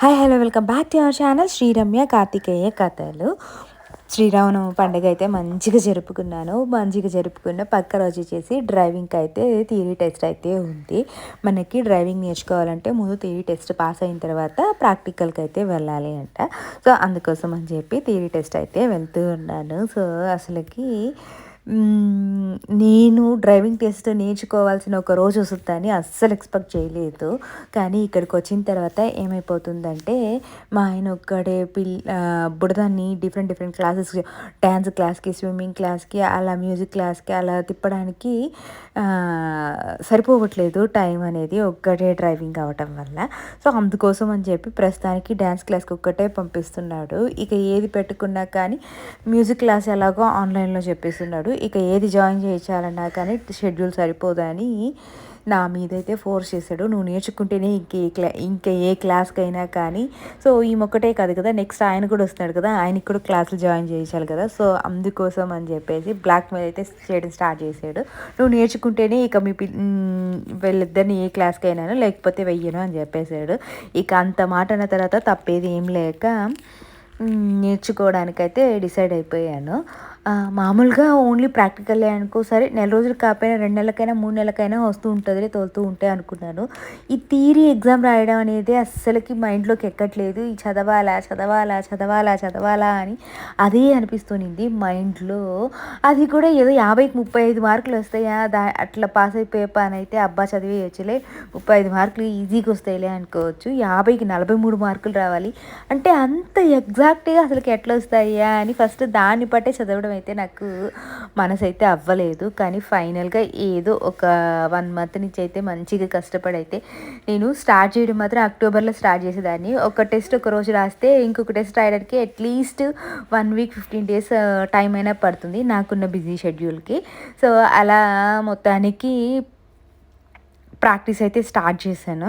Hi hello welcome back to our channel Sriramya Karthikeya కథలు శ్రీరామనవమి పండుగ అయితే మంచిగా జరుపుకున్నాను. మంచిగా జరుపుకున్న పక్క రోజు వచ్చేసి డ్రైవింగ్కి అయితే థియరీ టెస్ట్ అయితే ఉంది. మనకి డ్రైవింగ్ నేర్చుకోవాలంటే ముందు థియరీ టెస్ట్ పాస్ అయిన తర్వాత ప్రాక్టికల్కి అయితే వెళ్ళాలి అంట. సో అందుకోసం అని చెప్పి థియరీ టెస్ట్ అయితే వెళ్తూ ఉన్నాను. సో అసలుకి నేను డ్రైవింగ్ టెస్ట్ నేర్చుకోవాల్సిన ఒక రోజు వస్తుందని అస్సలు ఎక్స్పెక్ట్ చేయలేదు. కానీ ఇక్కడికి వచ్చిన తర్వాత ఏమైపోతుందంటే మా ఆయన ఒక్కడే పిల్ బుడదాన్ని డిఫరెంట్ డిఫరెంట్ క్లాసెస్ డ్యాన్స్ క్లాస్కి స్విమ్మింగ్ క్లాస్కి అలా మ్యూజిక్ క్లాస్కి అలా తిప్పడానికి సరిపోవట్లేదు టైం అనేది ఒక్కటే డ్రైవింగ్ అవ్వటం వల్ల. సో అందుకోసం అని చెప్పి ప్రస్తుతానికి డ్యాన్స్ క్లాస్కి ఒక్కటే పంపిస్తున్నాడు. ఇక ఏది పెట్టుకున్నా కానీ మ్యూజిక్ క్లాస్ ఎలాగో ఆన్లైన్లో చెప్పేస్తున్నాడు. ఇక ఏది జాయిన్ చేయించాలన్నా కానీ షెడ్యూల్ సరిపోదని నా మీదైతే ఫోర్స్ చేశాడు. నువ్వు నేర్చుకుంటేనే ఇంకే క్లా ఇంకా ఏ క్లాస్కైనా కానీ సో ఈ ఒక్కటే కాదు కదా నెక్స్ట్ ఆయన కూడా వస్తున్నాడు కదా ఆయనకి కూడా క్లాసులు జాయిన్ చేయించాలి కదా సో అందుకోసం అని చెప్పేసి బ్లాక్ మెయిల్ అయితే చేయడం స్టార్ట్ చేశాడు. నువ్వు నేర్చుకుంటేనే ఇక మీ పిల్ వీళ్ళిద్దరిని ఏ క్లాస్కైనాను లేకపోతే వెయ్యను అని చెప్పేశాడు. ఇక అంత మాట అన్న తర్వాత తప్పేది ఏం లేక నేర్చుకోవడానికైతే డిసైడ్ అయిపోయాను. మామూలుగా ఓన్లీ ప్రాక్టికల్లే అనుకో సరే నెల రోజులు కాకపోయినా రెండు నెలలకైనా మూడు నెలలకైనా వస్తూ ఉంటుందిలే తోలుతూ ఉంటే అనుకున్నాను. ఈ థీరీ ఎగ్జామ్ రాయడం అనేది అస్సలకి మైండ్లోకి ఎక్కట్లేదు. ఈ చదవాలా చదవాలా చదవాలా చదవాలా అని అదే అనిపిస్తుంది మైండ్లో. అది కూడా ఏదో యాభైకి ముప్పై ఐదు మార్కులు వస్తాయా? దా అట్లా పాస్ అయిపోయే పని అయితే అబ్బా చదివేయచ్చులే ముప్పై ఐదు మార్కులు ఈజీగా వస్తాయిలే అనుకోవచ్చు. యాభైకి నలభై మూడు మార్కులు రావాలి. అంటే అంత ఎగ్జాక్ట్గా అసలుకి ఎట్లా వస్తాయా అని ఫస్ట్ దాన్ని బట్టే చదవడం అయితే నాకు మనసు అయితే అవ్వలేదు. కానీ ఫైనల్గా ఏదో ఒక వన్ మంత్ నుంచి అయితే మంచిగా కష్టపడి అయితే నేను స్టార్ట్ చేయడం మాత్రం అక్టోబర్లో స్టార్ట్ చేసేదాన్ని. ఒక టెస్ట్ ఒక రోజు రాస్తే ఇంకొక టెస్ట్ రాయడానికి at least one week fifteen days time అయినా పడుతుంది నాకున్న బిజీ షెడ్యూల్కి. సో అలా మొత్తానికి ప్రాక్టీస్ అయితే స్టార్ట్ చేశాను.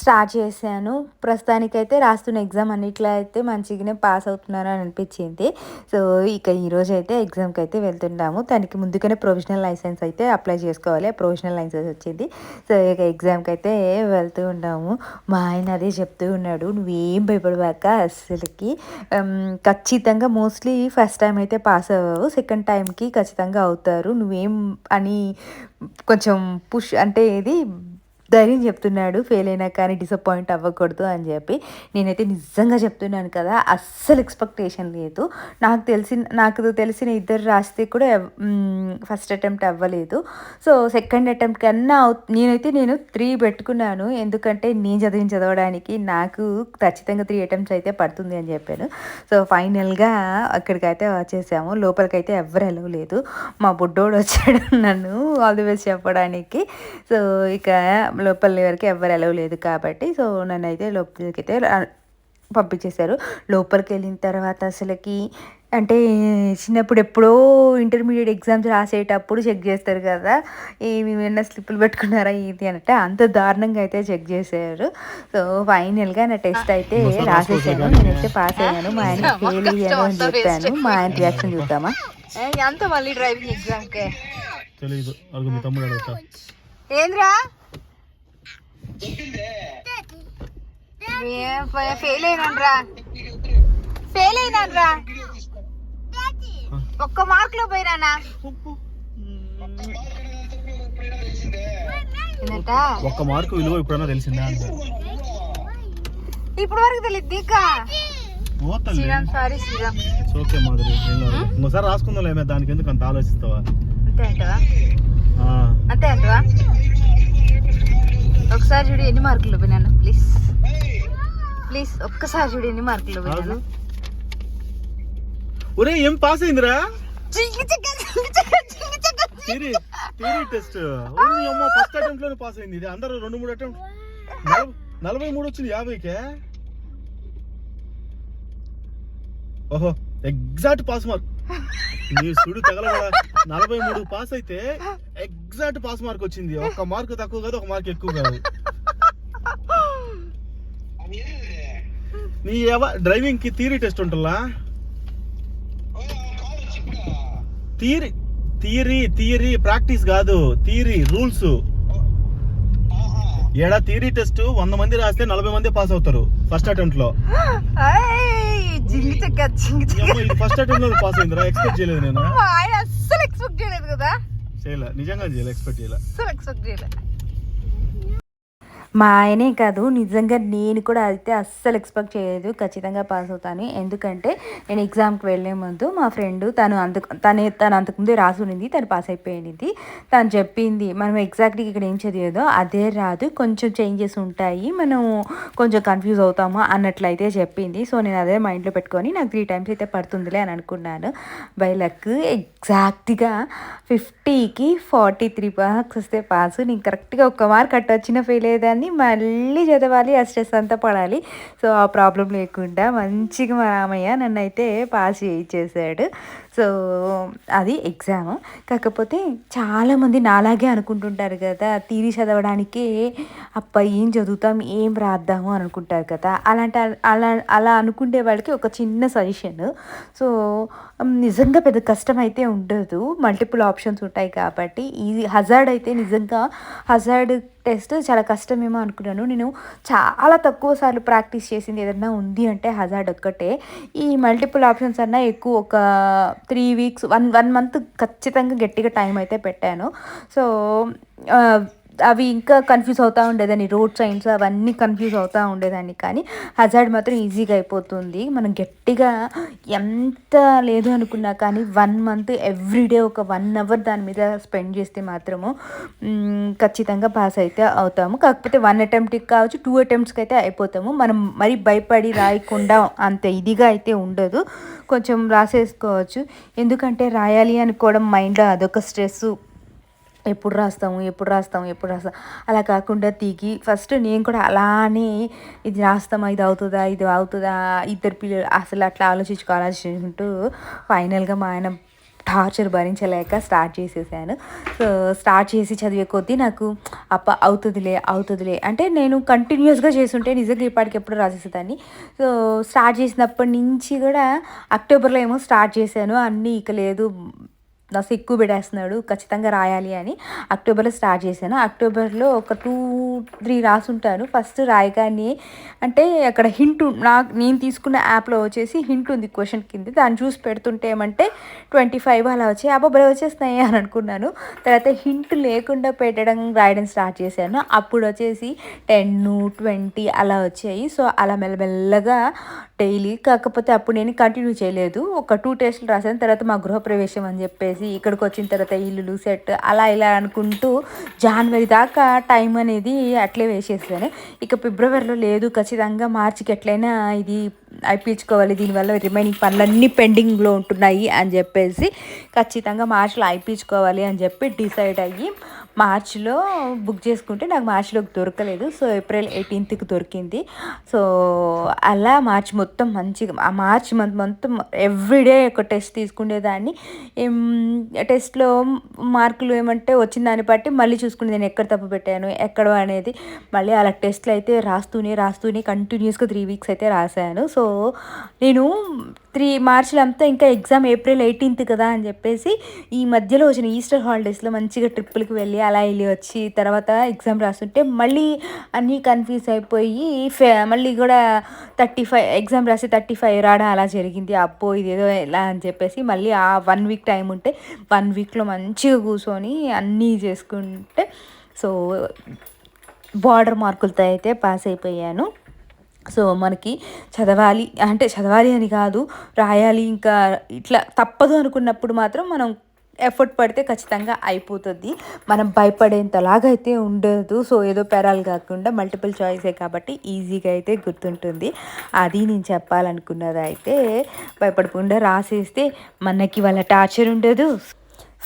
స్టార్ట్ చేశాను. ప్రస్తుతానికైతే రాస్తున్న ఎగ్జామ్ అన్నిట్లో అయితే మంచిగానే పాస్ అవుతున్నారు అని అనిపించింది. సో ఇక ఈరోజు అయితే ఎగ్జామ్కి అయితే వెళ్తున్నాము. దానికి ముందుగానే ప్రొవిజనల్ లైసెన్స్ అయితే అప్లై చేసుకోవాలి. ప్రొవిజనల్ లైసెన్స్ వచ్చింది. సో ఇక ఎగ్జామ్కి అయితే వెళ్తూ ఉన్నాము. మా ఆయన అదే చెప్తూ ఉన్నాడు నువ్వేం భయపడవాక అసలుకి ఖచ్చితంగా మోస్ట్లీ ఫస్ట్ టైం అయితే పాస్ అవ్వవు. సెకండ్ టైంకి ఖచ్చితంగా అవుతారు. నువ్వేం అని కొంచెం పుష్ అంటే ఇది ధైర్యం చెప్తున్నాడు ఫెయిల్ అయినా కానీ డిసప్పాయింట్ అవ్వకూడదు అని చెప్పి. నేనైతే నిజంగా చెప్తున్నాను కదా అస్సలు ఎక్స్పెక్టేషన్ లేదు. నాకు తెలిసిన నాకు తెలిసిన ఇద్దరు రాస్తే కూడా ఫస్ట్ అటెంప్ట్ అవ్వలేదు. సో సెకండ్ అటెంప్ట్ కన్నా నేనైతే నేను త్రీ పెట్టుకున్నాను. ఎందుకంటే నేను చదివిన చదవడానికి నాకు ఖచ్చితంగా త్రీ అటెంప్ట్స్ అయితే పడుతుంది అని చెప్పాను. సో ఫైనల్గా అక్కడికైతే వచ్చేసాము. లోపలికైతే ఎవరు లేదు. మా బుడ్డోడు వచ్చాడు నన్ను. ఆల్ ది బెస్ట్ చెప్పడానికి. సో ఇక లోపల వరకు ఎవరు వెళ్ళలేదు కాబట్టి సో నన్ను అయితే లోపలికి అయితే పంపించేశారు. లోపలికి వెళ్ళిన తర్వాత అసలుకి అంటే చిన్నప్పుడు ఎప్పుడో ఇంటర్మీడియట్ ఎగ్జామ్స్ రాసేటప్పుడు చెక్ చేస్తారు కదా ఏమి ఏమైనా స్లిప్పులు పెట్టుకున్నారా ఇది అంటే అంత దారుణంగా అయితే చెక్ చేశారు. సో ఫైనల్గా నా టెస్ట్ అయితే రాసేసాను నేనైతే పాస్ అయ్యాను. మా ఆయన ఫెయిల్ అయ్యాను అని చెప్పాను. మా ఆయన రియాక్షన్ చూద్దామా? ఎంత మళ్ళీ డ్రైవింగ్ ఎగ్జామ్ కే? తెలీదు. అడుగు మీ తమ్ముడు అడుగుతా. ఏంద్రా? ఫెయిల్ అయినాన్రా. ఫెయిల్ అయినాన్రా. ఒక్క మార్క్లో పోయినానా ఒక్క మార్కు విలువ ఇప్పుడన్నా తెలిసిందా ఇప్పుడు వరకు తెలియదు శ్రీరామ్ సారీ శ్రీరామ్. ఓకే మాధురి. ఇంకోసారి రాసుకుందాం ఏమే దానికి ఎందుకు అంత ఆలోచిస్తావా? అంతే అంటవా? అంతే అంటవా? ఒకసారి చూడు ఎన్ని మార్కులు పోయినాను ప్లీజ్ ప్లీజ్ ఒక్కసారి చూడు ఎన్ని మార్కులు. పోయినాను ఒరే ఏం పాస్ అయిందిరా. థియరీ థియరీ టెస్ట్ ఓన్లీ అమ్మ ఫస్ట్ అటెంప్ట్లోనే పాస్ అయింది. ఇది అందరూ రెండు మూడు అటెంప్ట్ నలభై మూడు వచ్చింది యాభైకే ఓహో ఎగ్జాక్ట్ పాస్ మార్క్ నీ సుడు తగలబడ నలభై మూడు పాస్ అయితే ఎగ్జాక్ట్ పాస్ మార్క్ వచ్చింది. ఒక మార్క్ తక్కువ కాదు ఒక మార్క్ ఎక్కువ కాదు. నీ ఎవ డ్రైవింగ్కి థియరీ టెస్ట్ ఉంటుందా థియరీ థియరీ థియరీ ప్రాక్టీస్ కాదు. Theory rules. ఏడా థియరీ టెస్ట్ వంద మంది రాస్తే నలభై మంది పాస్ అవుతారు ఫస్ట్ అటెంప్ట్లో ఫస్ట్ అటెంప్ట్లో పాస్ అయిందిరా ఎక్స్పెక్ట్ చేయలేదు నేను. అస్సలు ఎక్స్పెక్ట్ చేయలేదు కదా. చేయలే. నిజంగా చేయలే ఎక్స్పెక్ట్ చేయలే. అస్సలు ఎక్స్పెక్ట్ చేయలే. మా ఆయనే కాదు నిజంగా నేను కూడా అయితే అస్సలు ఎక్స్పెక్ట్ చేయలేదు ఖచ్చితంగా పాస్ అవుతాను. ఎందుకంటే నేను ఎగ్జామ్కి వెళ్ళే ముందు మా ఫ్రెండ్ తను అందుకు తనే తను అంతకుముందే రాసి తను పాస్ అయిపోయింది. తను చెప్పింది మనం ఎగ్జాక్ట్గా ఇక్కడ ఏం చదివేదో అదే రాదు కొంచెం చేంజెస్ ఉంటాయి మనం కొంచెం కన్ఫ్యూజ్ అవుతాము అన్నట్లయితే చెప్పింది. సో నేను అదే మైండ్లో పెట్టుకొని నాకు త్రీ టైమ్స్ అయితే పడుతుందిలే అని అనుకున్నాను. బై లక్ ఎగ్జాక్ట్గా ఫిఫ్టీకి ఫార్టీ త్రీ మార్క్స్ వస్తే పాస్ నేను కరెక్ట్గా ఒక మార్క్ అట్ట వచ్చిన ఫెయిల్ అయ్యేదాన్ని. మళ్ళీ చదవాలి ఆ స్ట్రెస్ అంతా పడాలి. సో ఆ ప్రాబ్లం లేకుండా మంచిగా మా రామయ్య నన్ను అయితే పాస్ చేయించేశాడు సో అది ఎగ్జామ్ కాకపోతే చాలామంది నాలాగే అనుకుంటుంటారు కదా తీరి చదవడానికే అప్ప ఏం చదువుతాం ఏం రాద్దాము అనుకుంటారు కదా. అలాంటి అలా అలా అనుకునే వాళ్ళకి ఒక చిన్న సజెషన్ సో నిజంగా పెద్ద కష్టం అయితే ఉండదు. మల్టిపుల్ ఆప్షన్స్ ఉంటాయి కాబట్టి. ఈ హజార్డ్ అయితే నిజంగా హజార్డ్ టెస్ట్ చాలా కష్టమేమో అనుకున్నాను. నేను చాలా తక్కువ సార్లు ప్రాక్టీస్ చేసింది ఏదన్నా ఉంది అంటే హజార్డ్ ఒక్కటే. ఈ మల్టిపుల్ ఆప్షన్స్ అన్నా ఎక్కువ ఒక three weeks one one month ఖచ్చితంగా గట్టిగా టైం అయితే పెట్టాను. సో అవి ఇంకా కన్ఫ్యూజ్ అవుతూ ఉండేదాన్ని. రోడ్ సైన్స్ అవన్నీ కన్ఫ్యూజ్ అవుతూ ఉండేదాన్ని. కానీ హజార్డ్ మాత్రం ఈజీగా అయిపోతుంది. మనం గట్టిగా ఎంత లేదు అనుకున్నా కానీ వన్ మంత్ ఎవ్రీడే ఒక వన్ అవర్ దాని మీద స్పెండ్ చేస్తే మాత్రము ఖచ్చితంగా పాస్ అయితే అవుతాము. కాకపోతే వన్ అటెంప్ట్కి కావచ్చు టూ అటెంప్ట్స్కి అయితే అయిపోతాము. మనం మరి భయపడి రాయకుండా అంత ఇదిగా అయితే ఉండదు. కొంచెం రాసేసుకోవచ్చు. ఎందుకంటే రాయాలి అనుకోవడం మైండ్లో అదొక స్ట్రెస్ ఎప్పుడు రాస్తాము ఎప్పుడు రాస్తాము ఎప్పుడు రాస్తాం అలా కాకుండా తీగి ఫస్ట్ నేను కూడా అలానే ఇది రాస్తామా ఇది అవుతుందా ఇది అవుతుందా ఇద్దరు పిల్లలు అసలు అట్లా ఆలోచించుకో ఆలోచించుకుంటూ ఫైనల్గా మా ఆయన టార్చర్ భరించలేక స్టార్ట్ చేసేసాను. సో స్టార్ట్ చేసి చదివే కొద్దీ నాకు అప్ప అవుతుందిలే అవుతుందిలే అంటే నేను కంటిన్యూస్గా చేస్తుంటే నిజంగా ఇప్పటికి ఎప్పుడు రాసేసేదాన్ని. సో స్టార్ట్ చేసినప్పటి నుంచి కూడా అక్టోబర్లో ఏమో స్టార్ట్ చేశాను. అన్నీ ఇక లేదు. నసు ఎక్కువ పెట్టేస్తున్నాడు ఖచ్చితంగా రాయాలి అని అక్టోబర్లో స్టార్ట్ చేశాను. అక్టోబర్లో ఒక టూ త్రీ రాసుంటాను. ఫస్ట్ రాయగానే అంటే అక్కడ హింట్ నాకు నేను తీసుకున్న యాప్లో వచ్చేసి హింట్ ఉంది క్వశ్చన్ కింద. దాన్ని చూసి పెడుతుంటే ఏమంటే ట్వంటీ ఫైవ్ అలా వచ్చాయి. అబ్బాయి వచ్చేస్తున్నాయి అని అనుకున్నాను. తర్వాత హింట్ లేకుండా పెట్టడం రాయడం స్టార్ట్ చేశాను. అప్పుడు వచ్చేసి టెన్ ట్వంటీ అలా వచ్చాయి. సో అలా మెల్లమెల్లగా డైలీ. కాకపోతే అప్పుడు నేను కంటిన్యూ చేయలేదు. ఒక టూ టెస్ట్లు రాసాను తర్వాత మా గృహప్రవేశం అని చెప్పేసి ఇక్కడికి వచ్చిన తర్వాత ఇల్లులు సెట్ అలా ఇలా అనుకుంటూ జనవరి దాకా టైం అనేది అట్లే వేసేసాను ఇక ఫిబ్రవరిలో లేదు ఖచ్చితంగా మార్చికి ఎట్లయినా ఇది అయిపించుకోవాలి దీనివల్ల రిమైనింగ్ పనులన్నీ పెండింగ్లో ఉంటున్నాయి అని చెప్పేసి ఖచ్చితంగా మార్చిలో అయిపించుకోవాలి అని చెప్పి డిసైడ్ అయ్యి మార్చిలో బుక్ చేసుకుంటే నాకు మార్చిలోకి దొరకలేదు. సో ఏప్రిల్ ఎయిటీన్త్కి దొరికింది. సో అలా మార్చ్ మొత్తం మంచిగా ఆ మార్చ్ మంత్ మొత్తం ఎవ్రీడే ఒక టెస్ట్ తీసుకునేదాన్ని. టెస్ట్లో మార్కులు ఏమంటే వచ్చిన దాన్ని బట్టి మళ్ళీ చూసుకుని నేను ఎక్కడ తప్పు పెట్టాను ఎక్కడ అనేది మళ్ళీ అలా టెస్ట్లు అయితే రాస్తూనే రాస్తూనే కంటిన్యూస్గా త్రీ వీక్స్ అయితే రాశాను. సో సో నేను త్రీ మార్చిలో అంతా ఇంకా ఎగ్జామ్ ఏప్రిల్ ఎయిటీన్త్ కదా అని చెప్పేసి ఈ మధ్యలో వచ్చిన ఈస్టర్ హాలిడేస్లో మంచిగా ట్రిప్పులకి వెళ్ళి అలా వెళ్ళి వచ్చి తర్వాత ఎగ్జామ్ రాస్తుంటే మళ్ళీ అన్నీ కన్ఫ్యూజ్ అయిపోయి ఫే మళ్ళీ కూడా థర్టీ ఫైవ్ ఎగ్జామ్ రాసి థర్టీ ఫైవ్ రావడం అలా జరిగింది. అప్పో ఇదేదో ఎలా అని చెప్పేసి మళ్ళీ ఆ వన్ వీక్ టైం ఉంటే వన్ వీక్లో మంచిగా కూర్చొని అన్నీ చేసుకుంటే సో బార్డర్ మార్కులతో అయితే పాస్ అయిపోయాను. సో మనకి చదవాలి అంటే చదవాలి అని కాదు రాయాలి ఇంకా ఇట్లా తప్పదు అనుకున్నప్పుడు మాత్రం మనం ఎఫర్ట్ పడితే ఖచ్చితంగా అయిపోతుంది. మనం భయపడేంతలాగా అయితే ఉండదు. సో ఏదో పెరాలు కాకుండా మల్టిపుల్ చాయిసే కాబట్టి ఈజీగా అయితే గుర్తుంటుంది. అది నేను చెప్పాలనుకున్నది అయితే భయపడకుండా రాసేస్తే మనకి వాళ్ళ టార్చర్ ఉండదు.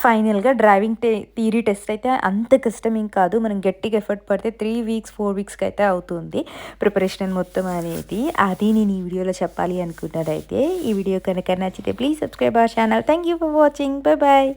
ఫైనల్గా డ్రైవింగ్ టే థీరీ టెస్ట్ అయితే అంత కష్టం ఏం కాదు. మనం గట్టిగా ఎఫర్ట్ పడితే త్రీ వీక్స్ ఫోర్ వీక్స్కి అయితే అవుతుంది ప్రిపరేషన్ మొత్తం అనేది. అది నేను ఈ వీడియోలో చెప్పాలి అనుకున్నదైతే ఈ వీడియో కనుక నచ్చితే please subscribe our channel. Thank you for watching. Bye bye